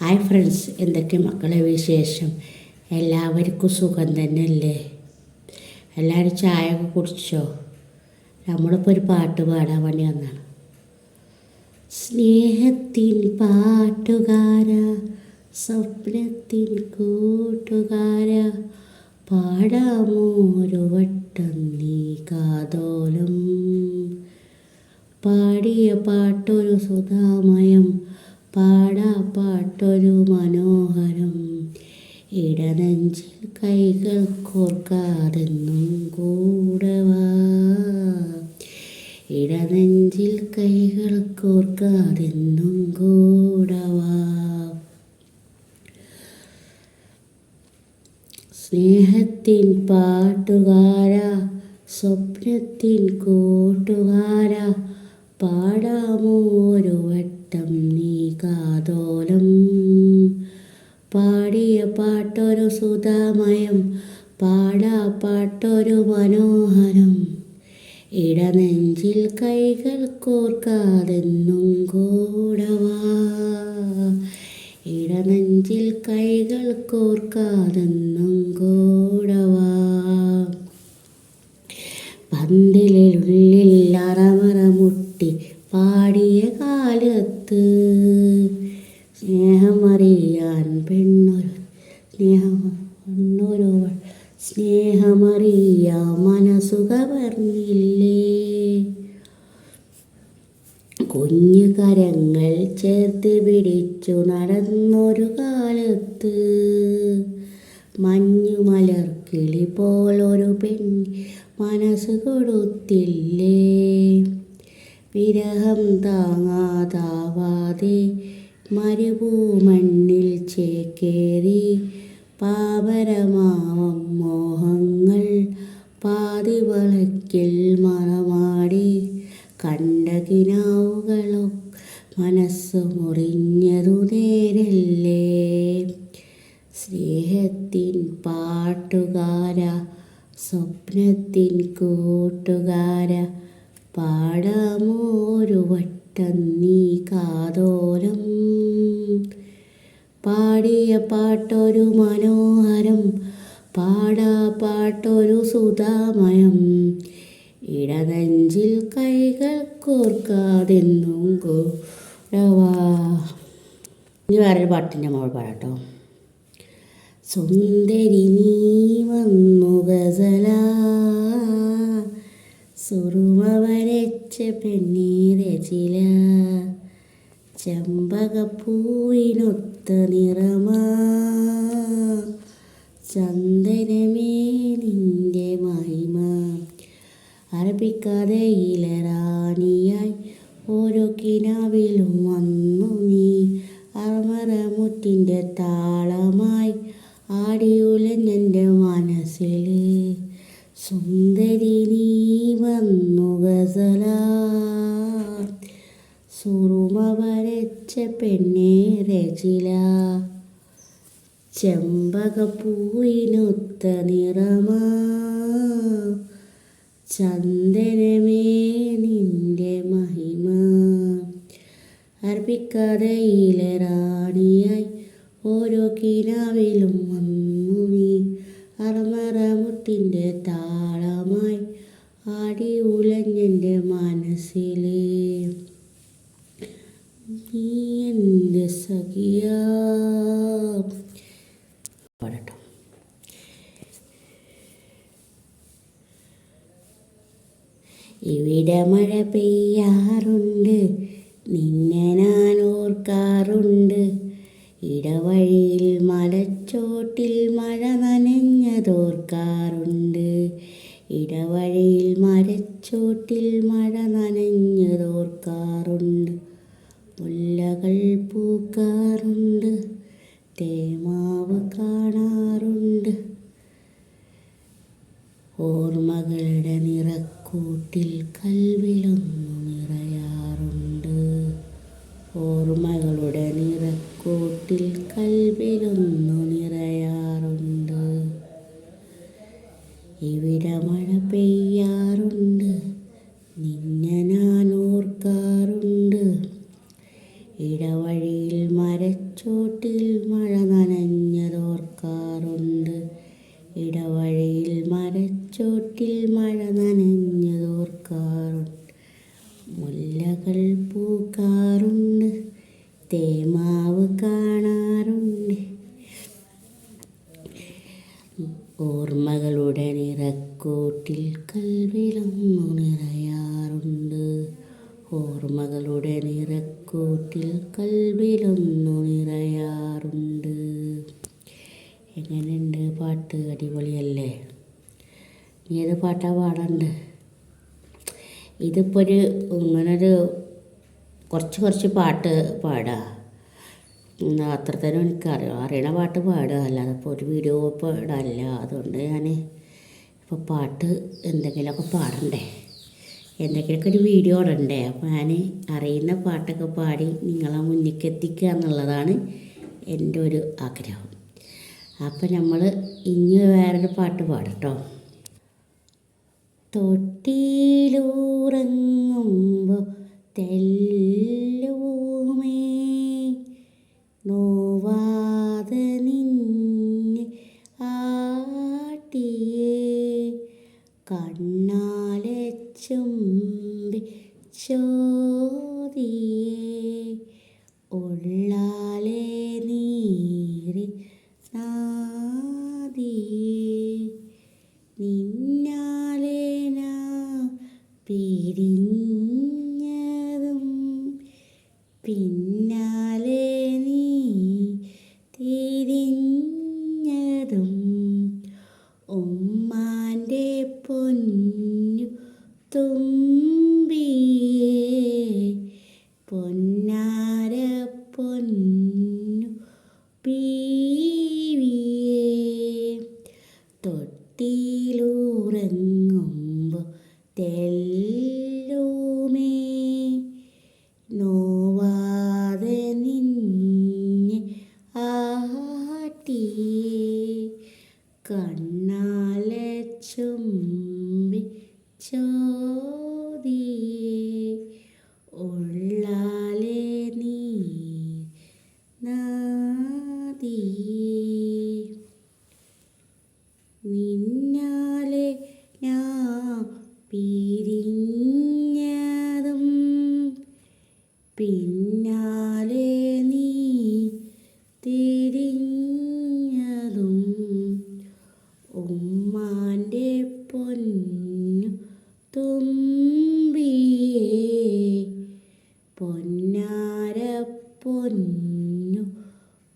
Hi friends എന്തൊക്കെ മക്കളെ വിശേഷം? എല്ലാവർക്കും സുഖം തന്നെയല്ലേ? എല്ലാവരും ചായ ഒക്കെ കുടിച്ചോ? നമ്മളിപ്പോൾ ഒരു പാട്ട് പാടാൻ വേണ്ടി വന്നാണ് സ്നേഹത്തിൻ പാട്ടുകാര സ്വപ്നത്തിൻ കൂട്ടുകാര പാടാമോരു വട്ടം നീ കാതോലം. പാടിയ പാട്ടൊരു സുധാമയം പാടാ പാട്ടൊരു മനോഹരം. ഇടനെഞ്ചിൽ കൈകൾ കോർക്കാതെന്നും കൂടവാ ഇടനെഞ്ചിൽ കൈകൾ കോർക്കാതെന്നും കൂടവാ സ്നേഹത്തിൻ പാട്ടുകാര സ്വപ്നത്തിൻ കൂട്ടുകാര പാടാമോ വട്ടം നീ കാതോലം പാടിയ പാട്ടൊരു സുതാമയം പാടാ പാട്ടൊരു മനോഹരം. ഇടനെഞ്ചിൽ കൈകൾ കോർക്കാതെന്നും കൂടവാ. ഇടനെഞ്ചിൽ കൈകൾ കോർക്കാതെന്നും കൂടവാ. പന്തിലുള്ളിൽ അറമറ മുട്ടി പാടിയ കാലത്ത് സ്നേഹമറിയാൻ പെണ്ണൊരു സ്നേഹം മനസ്സുക പറഞ്ഞില്ലേ? കുഞ്ഞു കരങ്ങൾ ചേർത്ത് പിടിച്ചു നടന്നൊരു കാലത്ത്. മഞ്ഞു മലർക്കിളി പോലൊരു പെൺ മനസ്സ് കൊടുത്തില്ലേ? വിരഹം താങ്ങാതാവാതെ മരുഭൂമണ്ണിൽ ചേക്കേറി പാപരമാവം മോഹങ്ങൾ പാതിവളക്കിൽ മറമാടി കണ്ട കിനാവുകളോ മനസ്സ് മുറിഞ്ഞതു നേരല്ലേ? സ്നേഹത്തിൻ പാട്ടുകാര സ്വപ്നത്തിൻ കൂട്ടുകാര പാടാമോ ഒരു വട്ടം നീ കാതോരം. പാടിയ പാട്ടൊരു മനോഹരം പാടാ പാട്ടൊരു സുധാമയം ഇടനെഞ്ചിൽ കൈകൾ കോർക്കാതെന്നും കൂടവാ ഇനി വേറൊരു പാട്ടിന്റെ മോൾ പാടാട്ടോ സുന്ദരി നീ വന്നു ഗസല. സുറുമ വരച്ച പെണ്ണീരചില ചമ്പകപ്പൂവിനൊത്ത നിറമാ. ചന്ദനമേ നിന്റെ മഹിമ. അറബിക്കഥയിലെ റാണിയായി ഓരോ കിനാവിലും വന്നു നീ. അമരമുറ്റിന്റെ താളമായി ആടിയുലഞ്ഞെന്റെ മനസ്സിൽ സുന്ദരി പെണ്ണേ രചില. ചെമ്പകപ്പൂവിനൊത്ത നിറമാ. ചന്ദനമേ നിന്റെ മഹിമ. അർപ്പിക്കഥയിലെ റാണിയായി ഓരോ കിനാവിലും വന്നു നീ. അറമറമുട്ടിന്റെ താളമായി ആടി ഉലഞ്ഞെന്റെ മനസ്സിൽ സഖിയാ. പാടട്ടോ. ഇവിടെ മഴ പെയ്യാറുണ്ട്. നിന്നെ ഞാൻ ഓർക്കാറുണ്ട്. ഇടവഴിയിൽ മലച്ചോട്ടിൽ മഴ നനഞ്ഞതോർക്കാറുണ്ട്. ഇടവഴിയിൽ മരച്ചോട്ടിൽ മഴ നനഞ്ഞതോർക്കാറുണ്ട്. മുല്ലകൾ പൂക്കാറുണ്ട് തേമാവ് കാണാറുണ്ട്. ഓർമ്മകളുടെ നിറക്കൂട്ടിൽ കൽവിലൊന്നു ഇടവഴിയിൽ മരച്ചോട്ടിൽ മഴ നനഞ്ഞതോർക്കാറുണ്ട്. ഇടവഴിയിൽ മരച്ചോട്ടിൽ മഴ നനഞ്ഞതോർക്കാറുണ്ട്. മുല്ലകൾ പൂക്കാറുണ്ട്. തേമാവ് കാണാറുണ്ട്. ഓർമ്മകളുടെ നിറക്കൂട്ടിൽ കൽവിളങ്ങു നിറയാറുണ്ട്. ഓർമ്മകളുടെ നിറക്കൂട്ടിൽ കൽവിലൊന്നു നിറയാറുണ്ട് എങ്ങനെയുണ്ട് പാട്ട്? അടിപൊളിയല്ലേ? നീ ഏത് പാട്ടാ പാടണ്ട്? ഇതിപ്പോൾ ഒരു ഇങ്ങനൊരു കുറച്ച് കുറച്ച് പാട്ട് പാടുക ഉം, അത്ര തന്നെ എനിക്കറിയാം. അറിയണ പാട്ട് പാടുക. അല്ലാതെ ഇപ്പോൾ ഒരു വീഡിയോ പാടല്ല അതുകൊണ്ട് ഞാൻ ഇപ്പോൾ പാട്ട് എന്തെങ്കിലുമൊക്കെ പാടണ്ടേ? എന്തെങ്കിലുമൊക്കെ ഒരു വീഡിയോ ഇടണ്ടേ? അപ്പോൾ ഞാൻ അറിയുന്ന പാട്ടൊക്കെ പാടി നിങ്ങളെ മുന്നിലേക്ക് എത്തിക്കുക എന്നുള്ളതാണ് എന്റെ ഒരു ആഗ്രഹം. അപ്പം നമ്മൾ ഇനി വേറൊരു പാട്ട് പാടട്ടോ. തൊട്ടിയിലൂറങ്ങുമ്പോൾ തെല്ലുമേ കണ്ണാലെ ചുംബി ചോദിയേ ഉള്ളാലെ നീറി നാദിയേ. നിന്നാലെ നാ പിരിഞ്ഞതും പിന്നാലെ തുമ്പിയേ പൊന്നാര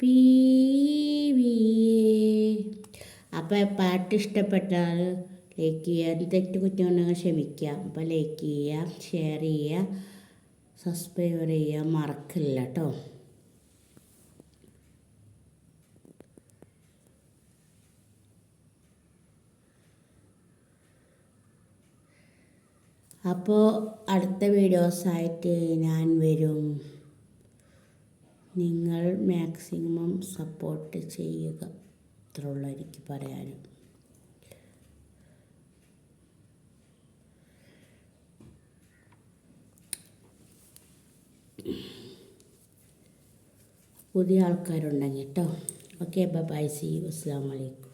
പീവിയേ അപ്പോൾ പാട്ട് ഇഷ്ടപ്പെട്ടാൽ ലൈക്ക് ചെയ്യുക. തെറ്റ് കുറ്റമുണ്ടെങ്കിൽ ക്ഷമിക്കുക. അപ്പോൾ ലൈക്ക് ചെയ്യുക ഷെയർ ചെയ്യുക സബ്സ്ക്രൈബ് ചെയ്യുക. മറക്കില്ല കേട്ടോ അപ്പോൾ അടുത്ത വീഡിയോസായിട്ട് ഞാൻ വരും. നിങ്ങൾ മാക്സിമം സപ്പോർട്ട് ചെയ്യുക. ഇത്രയുള്ള എനിക്ക് പറയാനും പുതിയ ആൾക്കാരുണ്ടെങ്കിൽ കേട്ടോ ഓക്കെ ബൈ സി അസ്സാം വലൈക്കും